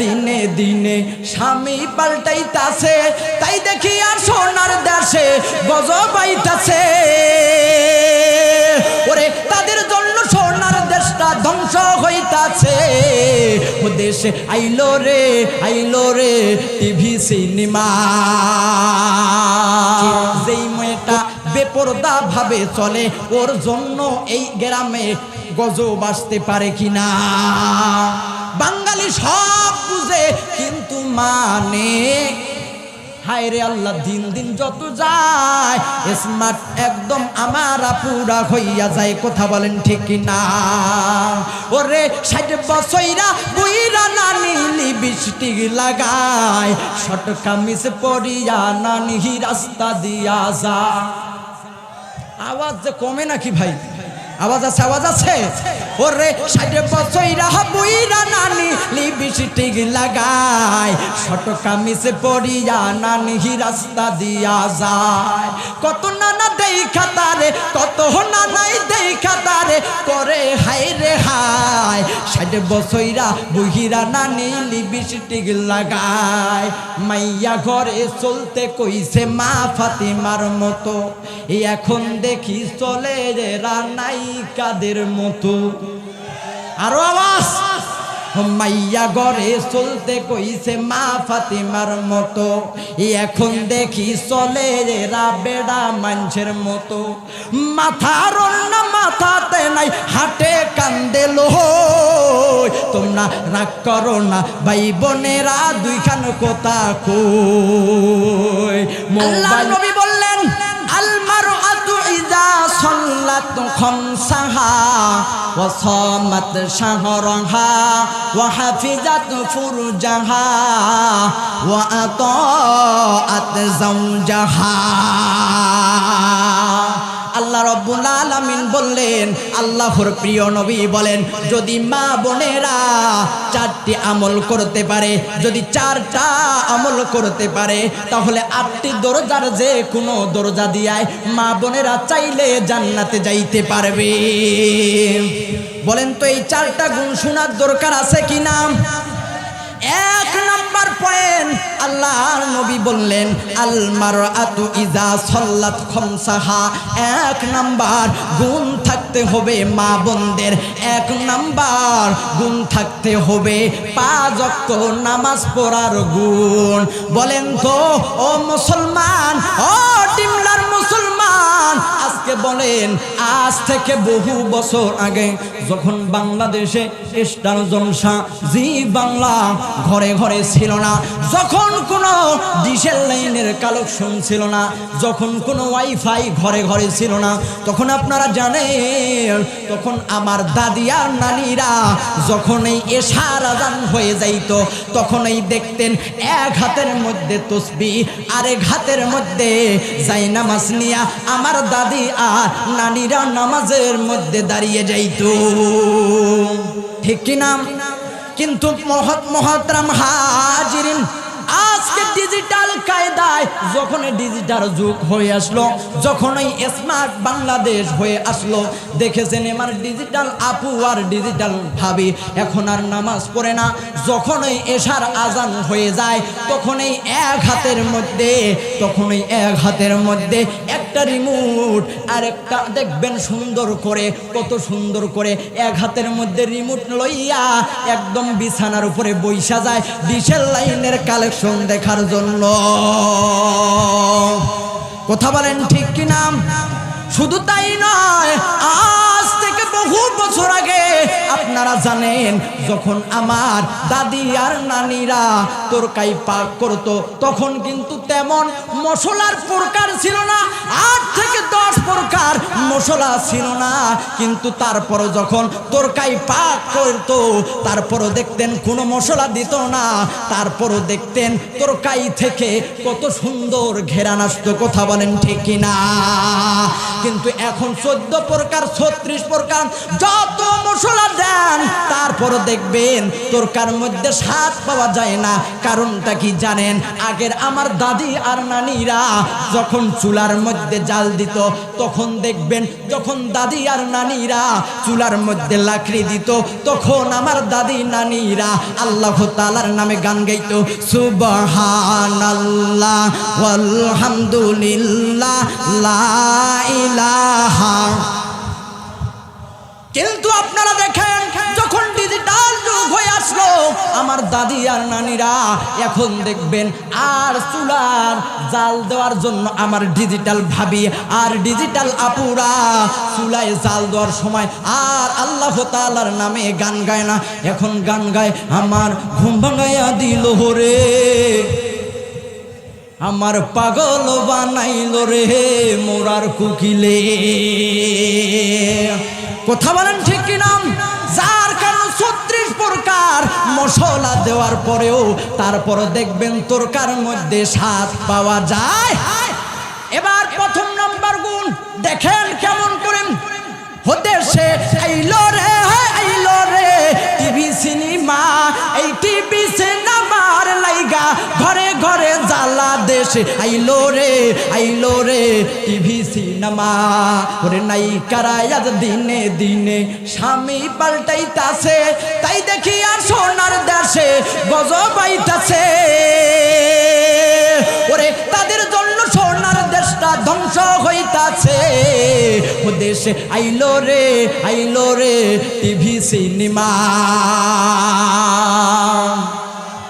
দিনে দিনে, স্বামী পাল্টাইতাছে, তাই দেখি আর সোনার দেশে গজবাইতাছে ওরে, তাদের জন্য সোনার দেশটা ধ্বংস হইতাছে। ও দেশে আইলো রে আইলো রে, টিভি, সিনেমা। বেপরদা ভাবে চলে। ওর জন্য এই গ্রামে গজব আসতে পারে কিনা? বাঙালি সব বুঝে, কিন্তু মানে? আল্লাহ, দিন দিন যত যায় স্মার্ট একদম আমার পুরা হইয়া যায়, কথা বলেন ঠিক না ওরে ষাট বছরা বুইরা নানি লিপস্টিক লাগায় শট কামিজ পরিয়া নানি রাস্তা দিয়া যা আওয়াজ যে কমে নাকি ভাই? আওয়াজ আছে আওয়াজ আছে? ওরে ষাট বছরা বুইরা নানি লিপস্টিক লাগায় শট কামিজ পরিয়া নানি রাস্তা দিয়া যায়। কত নানা দেখা তারে, কত নানাই দেখা তারে, করে হাই রে হাই ষাট বছরা বুহিরা নানি লিপস্টিক লাগায় মাইয়া ঘরে চলতে কইছে মা ফাতিমার মতো এখন দেখি চলে রে রানাই কাদের মতো? আরও আওয়াজ। মাইয়া গড়ে চলতে কইছে মা ফাতিমার মতো। এখন দেখি চলে রা বেড়া মানুষের মতো। মাথার না মাথাতে নাই হাটে কান্দে তোমরা রাগ করো না ভাই বোনেরা দুইখান কথা কই। মোবাইল নবী صلت خمسها وصامت شهرها وحفظت فرجها وأطاعت زوجها আল্লাহ রব্বুল আলামিন বললেন, আল্লাহর প্রিয় নবী বলেন, যদি মা বোনেরা চারটি আমল করতে পারে, যদি চারটা আমল করতে পারে, তাহলে আটটি দরজার যে কোনো দরজা দিয়ায় মা বোনেরা চাইলে জান্নাতে যাইতে পারবে। বলেন তো এই চারটা গুণ শোনার দরকার আছে কি নাম এক আল্লাহর নবী বললেন আলমার আতু ইজা সল্লাত খমসাহা। এক নাম্বার গুণ থাকতে হবে মা বোনদের। এক নাম্বার গুণ থাকতে হবে পাঁচ অক্ট নামাজ পড়ার গুণ। বলেন তো, ও মুসলমান, ও ডিমলার মুসলমান আজকে বলেন, আজ থেকে বহু বছর আগে যখন বাংলাদেশে স্টার জলসা, জি বাংলা ঘরে ঘরে ছিল না, যখন কোনো ডিজেল লাইনের কালেকশন ছিল না, যখন কোনো ওয়াইফাই ঘরে ঘরে ছিল না, তখন আপনারা জানেন, তখন আমার দাদি আর নানিরা যখন এই এশার আজান হয়ে যাইতো, তখন এই দেখতেন এক হাতের মধ্যে তসবি, আরেক হাতের মধ্যে যাই নামাজ নিয়া আমার দাদি আর নানিরা নামাজের মধ্যে দাঁড়িয়ে যাইতো। ঠিক কিনা কিন্তু মহৎ মহতরাম আজকে ডিজিটাল কায়দায় যখন ডিজিটাল যুগ হয়ে আসলো, যখন এই স্মার্ট বাংলাদেশ হয়ে আসলো, দেখেছেন আমার ডিজিটাল আপু আর ডিজিটাল ভাবি, এখন আর নামাজ পড়ে না, যখন এই এশার আজান হয়ে যায়, তখন এই এক হাতের মধ্যে, তখন এই এক হাতের মধ্যে একটা রিমোট আর একটা দেখবেন সুন্দর করে, কত সুন্দর করে এক হাতের মধ্যে রিমোট লইয়া একদম বিছানার উপরে বৈশা যায় ডিজেল লাইনের কালেকশন দেখার জন্য। কথা বলেন ঠিক কি নাম শুধু তাই নয় আজ থেকে বহু বছর আগে আপনারা জানেন, যখন আমার দাদি আর নানিরা তরকাই পাক করতো, তখন কিন্তু তেমন মশলার প্রকার ছিল না, আট থেকে দশ প্রকার মশলা ছিল না। কিন্তু তারপর যখন তরকাই পাক করতো, তারপরও দেখতেন কোনো মশলা দিত না, তারপরও দেখতেন তরকাই থেকে কত সুন্দর ঘেরান আসতো কথা বলেন ঠিক না কিন্তু এখন চোদ্দ প্রকার, ছত্রিশ প্রকার, যত মশলা দেন তারপর দেখবেন তরকার মধ্যে স্বাদ পাওয়া যায় না। কারণটা কি জানেন? আগের আমার দাদি আর নানিরা যখন চুলার মধ্যে জাল দিত, তখন দেখবেন যখন দাদি আর নানিরা চুলার মধ্যে লাকড়ি দিত, তখন আমার দাদি নানিরা আল্লাহ তালার নামে গান গাইত গাইতো সুবহানাল্লাহ আলহামদুলিল্লাহ লা ইলাহা। কিন্তু আপনারা দেখেন, যখন ডিজিটাল যুগ হয়ে আসলো, আমার দাদি আর নানিরা এখন দেখবেন আর চুলার জাল দেওয়ার জন্য আমার ডিজিটাল ভাবি আর ডিজিটাল আপুরা চুলায় জাল দেওয়ার সময় আর আল্লাহ তালার নামে গান গায় না। এখন গান গায়, আমার ঘুম ভাঙাইয়া দিল রে। আমার পাগল বানাইল রে মোরার কুকিলে। কথা বলেন ঠিক কি নাম যার কারণ ছত্রিশ প্রকার মশলা দেওয়ার পরেও তারপর দেখবেন তরকার মধ্যে স্বাদ পাওয়া যায়। এবার প্রথম নম্বর গুণ, দেখেন কেমন করেন। হতে সে আইলো রে দেশে আইলো রে আইলো রে, টিভি সিনেমা। ওরে নাই কারায়াজ দিনে দিনে স্বামী পাল্টাইতাছে, তাই দেখি আর সোনার দেশে গজবাইতাছে ওরে তাদের জন্য সোনার দেশটা ধ্বংস হইতাছে। ও দেশে আইলো রে আইলো রে, টিভি সিনেমা।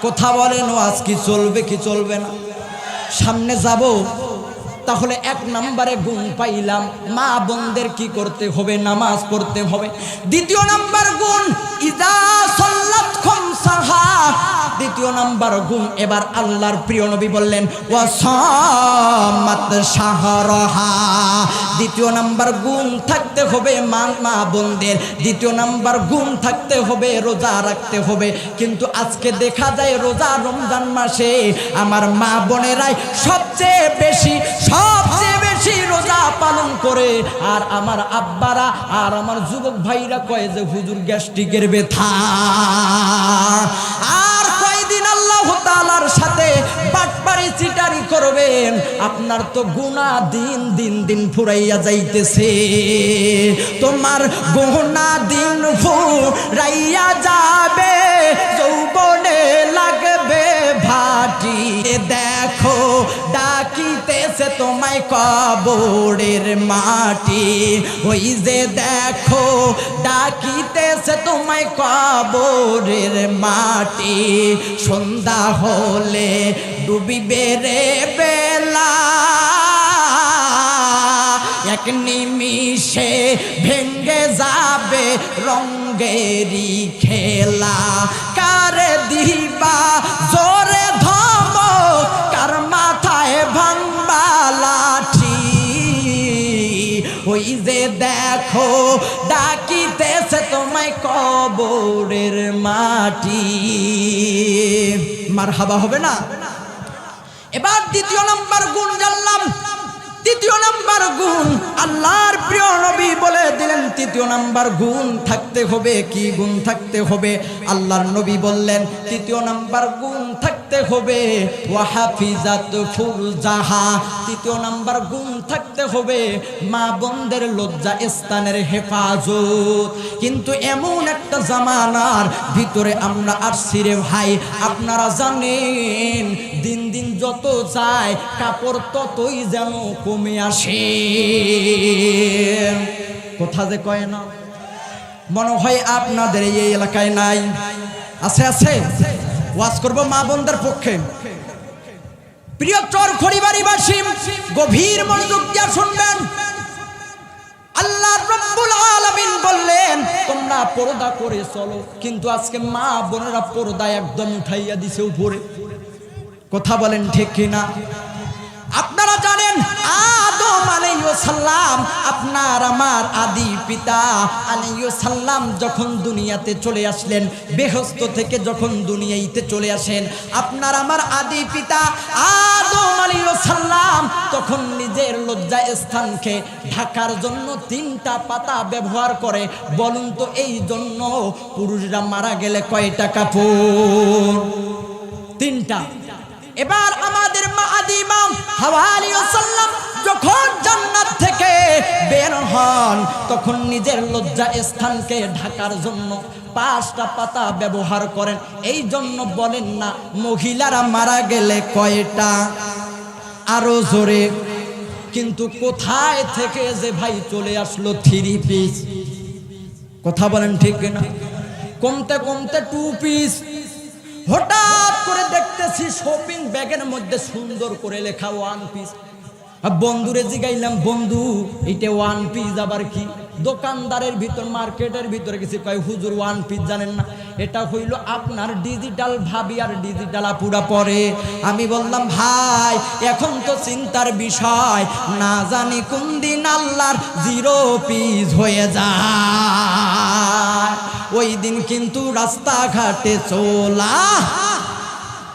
কথা বলেন আজ কি চলবে কি চলবে না? সামনে যাব, তাহলে এক নাম্বারে গুণ পাইলাম। মা বোনদের কি করতে হবে? নামাজ পড়তে হবে। দ্বিতীয় নাম্বার গুণ, ইদা দ্বিতীয় নাম্বার গুণ এবার আল্লাহর প্রিয় নবী বললেন, ওয়াসামাত শাহরহা। দ্বিতীয় নাম্বার গুণ থাকতে হবে মা মা বোনদের। দ্বিতীয় নাম্বার গুণ থাকতে হবে, রোজা রাখতে হবে। কিন্তু আজকে দেখা যায় রোজা রমজান মাসে আমার মা বোনেরাই সবচেয়ে বেশি রোজা পালন করে। আর আমার আব্বারা আর আমার যুবক ভাইরা কয় যে, হুজুর, গ্যাস্ট্রিকের ব্যথা। আর কয়দিন আল্লাহ তাআলার সাথে বাটপারি চিটারি করবেন। আপনার তো গুণা দিন দিন দিন ফুরাইয়া যাইতেছে। তোমার গুণা দিন ফুরাইয়া যাবে, যৌবনে লাগবে ভাটি। দেখো ডাকিতেছে তোমায় কবরের মাটি, ওই যে দেখো ডাকিতেছে তোমায় কবরের মাটি। সন্ধ্যা হলে ডুবিবে রে বেলা। এক নিমিষে ভেঙ্গে যাবে রঙ্গেরি খেলা। কার দিবা জোরে ধম কার ওই যে দেখো, ডাকিতেছে তোমায় কবরের মাটি। মার হাবা হবে না? এবার দ্বিতীয় নম্বর গুণ তৃতীয় নাম্বার গুণ। আল্লাহর প্রিয় নবী বলে দিলেন, তৃতীয় নাম্বার গুণ থাকতে হবে, কি গুণ থাকতে হবে? আল্লাহর নবী বললেন, তৃতীয় নাম্বার গুণ থাকতে হবে, ওয়াহাফিজাত ফুরজাহা। তৃতীয় নাম্বার গুণ থাকতে হবে, মা বোনদের লজ্জা স্থানের হেফাজত। কিন্তু এমন একটা জামানার ভিতরে আমরা আসছি রে ভাই, আপনারা জানেন, দিন দিন যত যায়, কাপড় ততই যেন কমে আসে কোথা যে কয় না? মনে হয় আপনাদের এই এলাকায় নাই। আছে আছে? ওয়াজ করব মা বোনদের পক্ষে। প্রিয় চর খড়িবাড়িবাসী, গভীর মনোযোগ দিয়ে শুনবেন। আল্লাহ রব্বুল আলামিন বললেন, তোমরা পর্দা করে চলো। কিন্তু আজকে মা বোনেরা পর্দা একদম উঠাইয়া দিছে উপরে। কথা বলেন ঠিক কিনা? আপনারা জানেন আদম আদম সাল্লাম আপনার আমার আদি পিতা সাল্লাম যখন দুনিয়াতে চলে আসলেন, বেহস্ত থেকে যখন দুনিয়াইতে চলে আসেন, আপনার আমার আদি পিতা আদম সাল্লাম তখন নিজের লজ্জা স্থানকে ঢাকার জন্য তিনটা পাতা ব্যবহার করে, বলুন তো এই জন্য পুরুষরা মারা গেলে কয়টা কাপড়? তিনটা। এবার আমাদের তখন নিজের লজ্জা স্থানকে ঢাকার জন্য পাঁচটা পাতা ব্যবহার করেন। এই জন্য বলেন না, মহিলারা মারা গেলে কয়টা? আরও জোরে। কিন্তু কোথায় থেকে যে ভাই চলে আসলো থ্রি পিস কথা বলেন ঠিক না কমতে কমতে টু পিস হঠাৎ করে দেখতেছি শপিং ব্যাগের মধ্যে সুন্দর করে লেখা ওয়ান পিস বন্ধুরে জিগাইলাম, বন্ধু এটা ওয়ান পিস আবার কি? দোকানদারের ভিতর, মার্কেটের ভিতরে কিছু কয়, হুজুর ওয়ান পিস জানেন না? এটা হইল আপনার ডিজিটাল ভাবি আর ডিজিটাল আপুরা পরে। আমি বললাম, ভাই, এখন তো চিন্তার বিষয়। না জানি কোন দিন আল্লাহর জিরো পিস হয়ে যায়। ওই দিন কিন্তু রাস্তাঘাটে চলা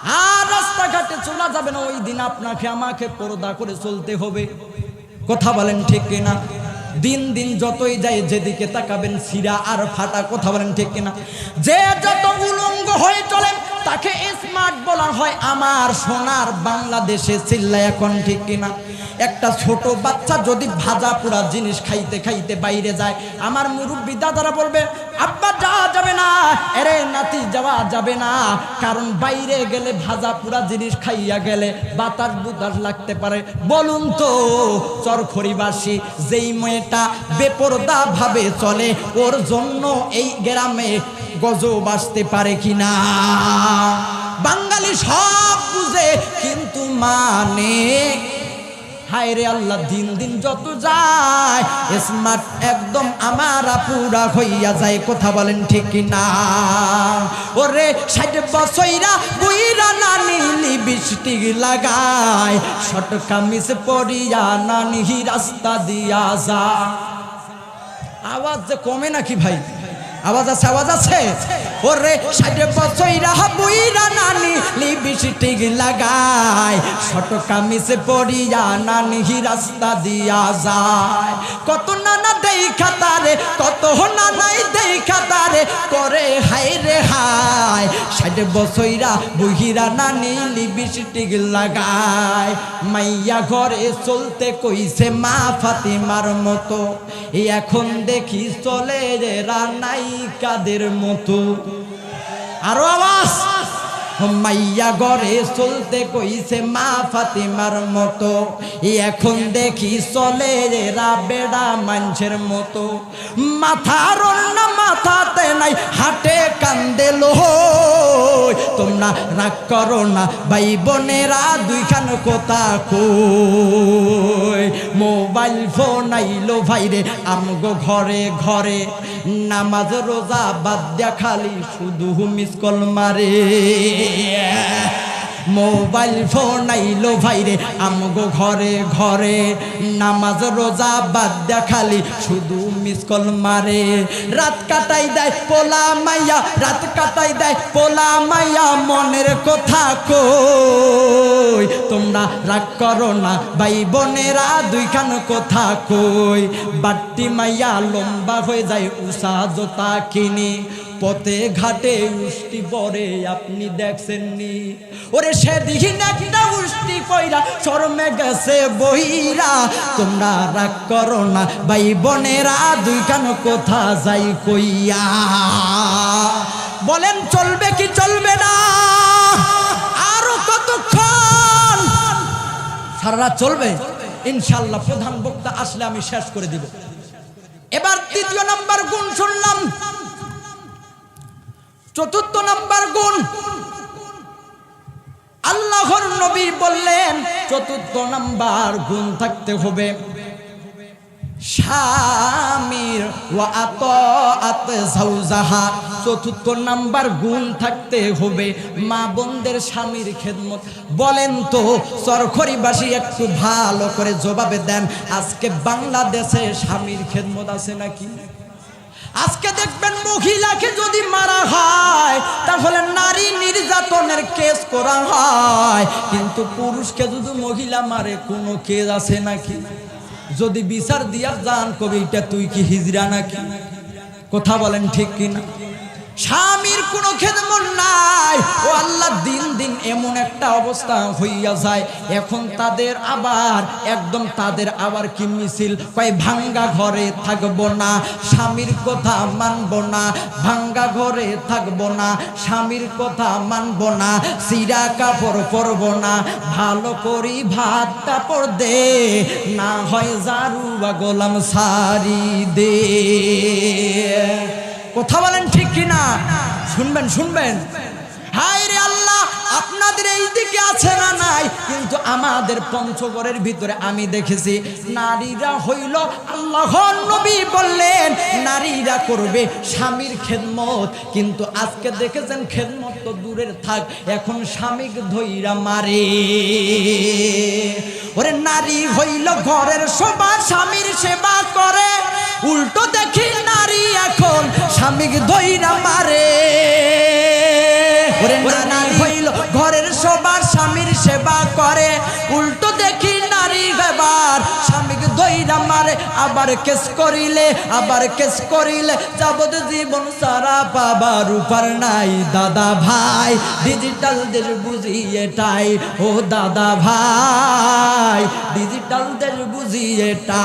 আর রাস্তাঘাটে চলা যাবে না, ওই দিন আপনাকে, আমাকে পর্দা করে চলতে হবে। কথা বলেন ঠিক কিনা? দিন দিন যতই যায়, যেদিকে তাকাবেন, সিরা আর ফাটা, কথা বলেন ঠিক কিনা? যে যত উলঙ্গ হয়ে চলেন, তাকে স্মার্ট বলা হয়। আমার সোনার বাংলাদেশে চিল্লা এখন ঠিক কিনা? একটা ছোট বাচ্চা যদি ভাজা পোড়া জিনিস খাইতে খাইতে বাইরে যায়, আমার মুরব্বী দাদারা বলবে, আব্বা, যাওয়া যাবে না। এরে, নাতি, যাওয়া যাবে না। কারণ বাইরে গেলে ভাজা পোড়া জিনিস খাইয়া গেলে বাতাস বুতাস লাগতে পারে। বলুন তো চরখড়িবাসী যেই মেয়েটা বেপরদা ভাবে চলে, ওর জন্য এই গ্রামে গজব আসতে পারে কিনা? বাঙালি সব বুঝে, কিন্তু মানে হায় রে আল্লাহ, দিন দিন যত যায় স্মার্ট একদম আমার পুরা হইয়া যায়। কথা বলেন ঠিক না ওরে ষাট বছরা বুইরা নানি বৃষ্টি লাগায় শট কামিজ পরিয়া নানি রাস্তা দিয়া যা আওয়াজ কমে নাকি ভাই? আওয়াজ আছে আওয়াজ আছে? ওরে ষাট বছরা বুইরা নানি লিপস্টিক লাগায়। ছোট কামিজ পরিয়া নানি রাস্তা দিয়া যায়। কত নানা দেই খাতারে কত নানাই ষাট বছরা বুহিরা নানি লিপস্টিক লাগায়। মাইয়া ঘরে চলতে কইছে মা ফাতিমার মতো। এখন দেখি চলে রে রানাই কাদের মতো। আরও আওয়াজ! মাইয়া গড়ে চলতে কইছে মা ফাতিমার মতো। এখন দেখি চলে রা বেড়া মানুষের মতো। মাথার না মাথাতে নাই, হাটে কান্দে লো তোমরা রাগ করো না, ভাই বোনেরা দুইখান কথা কই। মোবাইল ফোন আইলো ভাইরে আমগো ঘরে ঘরে। নামাজ, রোজা বাদ দিয়া খালি শুধু মিস কল মারে। মোবাইল ফোন আইলো ভাইরে আমগো ঘরে ঘরে নামাজ রোজা বাদ দিয়া খালি শুধু মিস কল মারে। রাত কাটাই দেয় পোলা মাইয়া, রাত কাটাই দেয় পোলা মাইয়া, মনের কথা কই? তোমরা রাগ করো না ভাই বোনেরা দুইখান কথা কই। বাট্টি মাইয়া লম্বা হয়ে যায়, উষা জোতা কিনি। পথে ঘাটে উষ্টি পরে আপনি দেখছেননি। ওরে সে সেদিন একটা উষ্টি কইরা শরমে গেছে বইরা। তোমরা রাগ করো না, ভাই বোনেরা দুইখান কথা যাই কইয়া। বলেন, চলবে কি চলবে না? আরও কতক্ষণ? সারা চলবে? ইনশাল্লাহ প্রধান বক্তা আসলে আমি শেষ করে দিব। এবার তৃতীয় নাম্বার গুণ শুনলাম। চতুর্থ নাম্বার গুণ। আল্লাহর নবী বললেন, চতুর্থ নাম্বার গুণ থাকতে হবে। স্বামীর চতুর্থ নাম্বার গুণ থাকতে হবে। মা বোনদের স্বামীর খেদমত। বলেন তো সরখরিবাসী একটু ভালো করে জবাবে দেন, আজকে বাংলাদেশে স্বামীর খেদমত আছে নাকি? আজকে দেখবেন মহিলাকে যদি মারা হয়, তাহলে নারী নির্যাতনের কেস করা হয়। কিন্তু পুরুষকে যদি মহিলা মারে, কোনো কেস আছে নাকি? যদি বিচার দিয়া যান কবি, এটা তুই কি হিজরা নাকি? কথা বলেন ঠিক কিনা? স্বামীর কোনো খেদমত নাই। ও আল্লাহ দিন দিন এমন একটা অবস্থা হইয়া যায়। এখন তাদের আবার, একদম তাদের আবার কি মিছিল? কয়, ভাঙ্গা ঘরে থাকব না, স্বামীর কথা মানবো না, ভাঙ্গা ঘরে থাকব না, স্বামীর কথা মানবো না, সিরা কাপড় পরবো না, ভালো করি ভাত কাপড় দে, না হয় জারু বা গোলাম সারি দে। কথা বলেন ঠিক কিনা? শুনবেন শুনবেন। হায় রে আল্লাহ, আপনাদের এই দিকে আছে না নাই? কিন্তু আমাদের পঞ্চগড়ের ভিতরে আমি দেখেছি, নারীরা হইল আল্লাহ নবী বললেন, নারীরা করবে স্বামীর খেদমত। কিন্তু আজকে দেখেছেন খেদমত তো দূরের থাক, এখন স্বামীক ধৈরা মারে। ওরে নারী হইল ঘরের সবার স্বামীর সেবা করে। উল্টো দেখি নারী এখন স্বামীক দইরা মারে। হইল ঘরের সবার স্বামীর সেবা করে। উল্টো দেখি নারী এবার স্বামীক দইরা মারে। আবার কেস করিলে, আবার কেস করিলে। যাবত জীবন সারা পাবার উপার নাই। দাদা ভাই ডিজিটাল দেশ বুঝি এটাই ও দাদা ভাই ডিজিটাল দেশ বুঝি এটাই